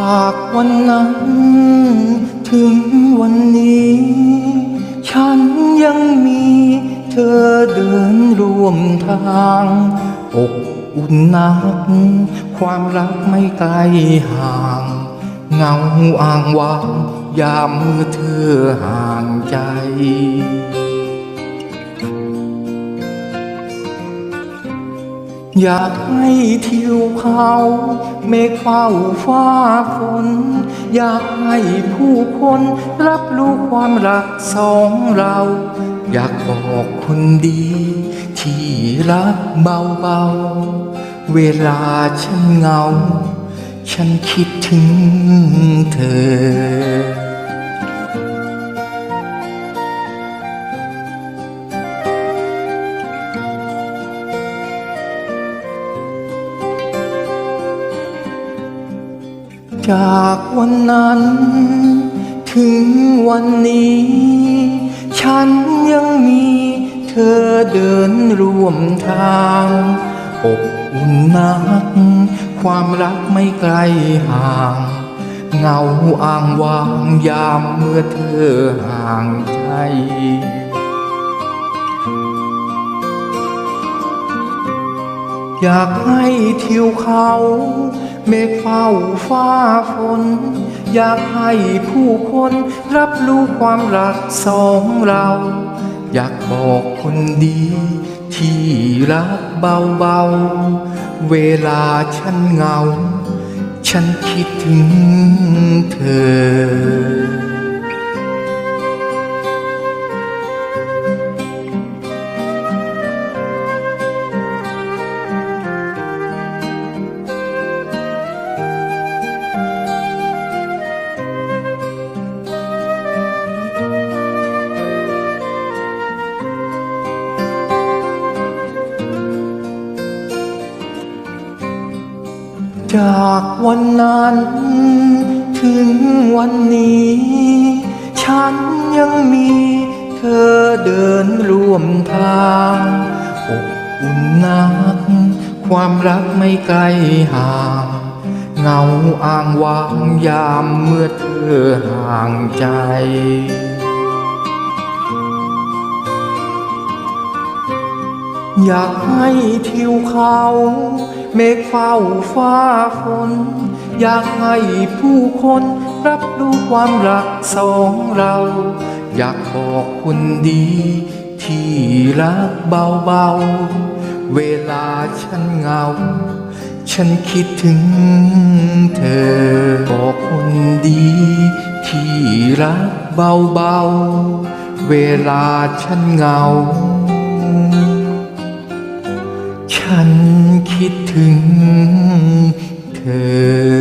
จากวันนั้น ถึงวันนี้ ฉันยังมีเธอเดินร่วมทางอบอุ่นนัก ความรักไม่ไกลห่าง เงาอ่างวางยามเมื่อเธอห่างใจ อยากให้ทิวเขาเมฆเฝ้าฟ้าฝนอยากให้ผู้คนรับรู้ความรักสองเรา อยากบอกคนดี ที่รักเบาๆ เวลาฉันเหงา ฉันคิดถึงเธอ จากวันนั้น ถึงวันนี้ ฉันยังมีเธอเดินร่วมทาง อบอุ่นนัก ความรักไม่ไกลห่าง เงาอ้างวางยามเมื่อเธอห่างใจอยากให้ทิวเขา เมฆเฝ้าฟ้าฝน อยากให้ผู้คนรับรู้ความรักสองเรา อยากบอกคนดี ที่รักเบาๆ เวลาฉันเหงา ฉันคิดถึงเธอ จากวันนั้น ถึงวันนี้ ฉันยังมีเธอเดินร่วมทางอบอุ่นนัก ความรักไม่ไกลห่างเงาอ้างวางยามเมื่อเธอห่างใจ อยากให้ทิวเขาเมฆเฝ้าฟ้าฝนอยากให้ผู้คนรับรู้ความรักสองเรา อยากบอกคนดี ที่รักเบาๆ เวลาฉันเหงา ฉันคิดถึงเธอบอกคนดี ที่รักเบาๆ เวลาฉันเหงา ฉันคิดถึงเธอ